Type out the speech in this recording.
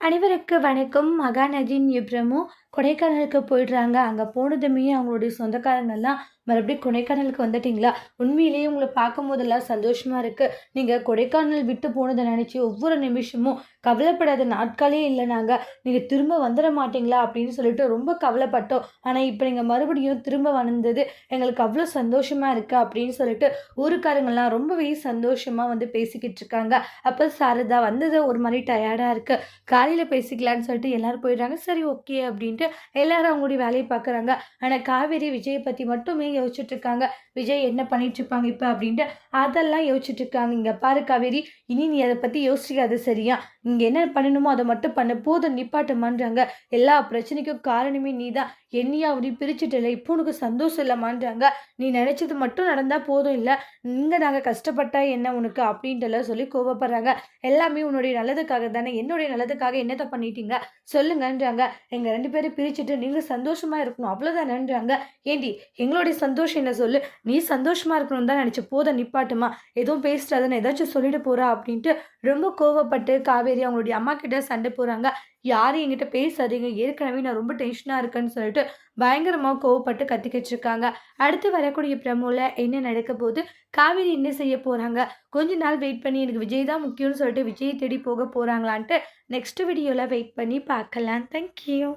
அனைவருக்கு வணக்கம். மகாநதியின் இப்ரமும் கொடைக்கானலுக்கு போயிடுறாங்க. அங்கே போனதுமே அவங்களுடைய சொந்தக்காரங்கள்லாம் மறுபடியும் கொடைக்கானலுக்கு வந்துட்டிங்களா? உண்மையிலேயே உங்களை பார்க்கும் போதெல்லாம் சந்தோஷமாக இருக்குது நீங்கள் கொடைக்கானல் விட்டு போனதை நினச்சி ஒவ்வொரு நிமிஷமும் கவலைப்படாத நாட்களே இல்லை நாங்கள் நீங்கள் திரும்ப வந்துட மாட்டீங்களா? அப்படின்னு சொல்லிட்டு ரொம்ப கவலைப்பட்டோம். ஆனால் இப்போ நீங்கள் மறுபடியும் திரும்ப வந்தது எங்களுக்கு அவ்வளோ சந்தோஷமாக இருக்குது அப்படின்னு சொல்லிட்டு ஊருக்காரங்கள்லாம் ரொம்பவே சந்தோஷமாக வந்து பேசிக்கிட்டு இருக்காங்க. அப்போ சாரதா வந்தது ஒரு மாதிரி டயர்டாக இருக்குது காலையில் பேசிக்கலான்னு சொல்லிட்டு எல்லோரும் போயிடுறாங்க. சரி ஓகே அப்படின்ட்டு எல்லாரும் அவங்களுடைய வேலையை பார்க்குறாங்க. ஆனால் காவேரி விஜயை பற்றி மட்டுமே யோசிச்சுட்டு இருக்காங்க விஜய் என்ன பண்ணிட்டு இருப்பாங்க இப்போ அப்படின்ட்டு அதெல்லாம் யோசிச்சுட்டு இருக்காங்க இங்கே பாரு காவேரி இனி நீ அதை பற்றி யோசிக்காது சரியா? இங்கே என்ன பண்ணணுமோ அதை மட்டும் பண்ண. போதும் நிப்பாட்டமான்றாங்க. எல்லா பிரச்சனைக்கும் காரணமே நீ தான் என்னையும் அவரையும் பிரிச்சுட்டல இப்போ உனக்கு சந்தோஷம் இல்லைமான்றாங்க நீ நினச்சது மட்டும் நடந்தால் போதும் இல்லை. இங்கே நாங்கள் கஷ்டப்பட்டா என்ன உனக்கு அப்படின்ட்டுலாம் சொல்லி கோவப்படுறாங்க. எல்லாமே உன்னுடைய நல்லதுக்காக தானே என்னுடைய நல்லதுக்காக என்னத்தை பண்ணிட்டீங்க? சொல்லுங்கன்றாங்க. எங்கள் ரெண்டு பேரும் பிரிச்சுட்டு நீங்கள் சந்தோஷமாக இருக்கணும். அவ்வளோதானன்றாங்க ஏண்டி எங்களுடைய சந்தோஷம் என்ன சொல்லு? நீ சந்தோஷமாக இருக்கணும் தான் நினச்ச போத நிப்பாட்டுமா? எதுவும் பேசிட்டாதானே ஏதாச்சும் சொல்லிட்டு போகிறா அப்படின்ட்டு ரொம்ப கோவப்பட்டு காவேரி அவங்களுடைய அம்மா கிட்ட சண்டை போகிறாங்க யாரும் என்கிட்ட பேசாதீங்க. ஏற்கனவே நான் ரொம்ப டென்ஷனாக இருக்கேன்னு சொல்லிட்டு பயங்கரமாக கோவப்பட்டு கத்திக்கிட்டு இருக்காங்க அடுத்து வரக்கூடிய பிரமோவில் என்ன நடக்க போகுது? காவேரி என்ன செய்ய போகிறாங்க கொஞ்ச நாள் வெயிட் பண்ணி எனக்கு விஜய் தான் முக்கியம்னு சொல்லிட்டு விஜய் தேடி போக போகிறாங்களான்ட்டு நெக்ஸ்ட் வீடியோவில் வெயிட் பண்ணி பார்க்கலாம். தேங்க்யூ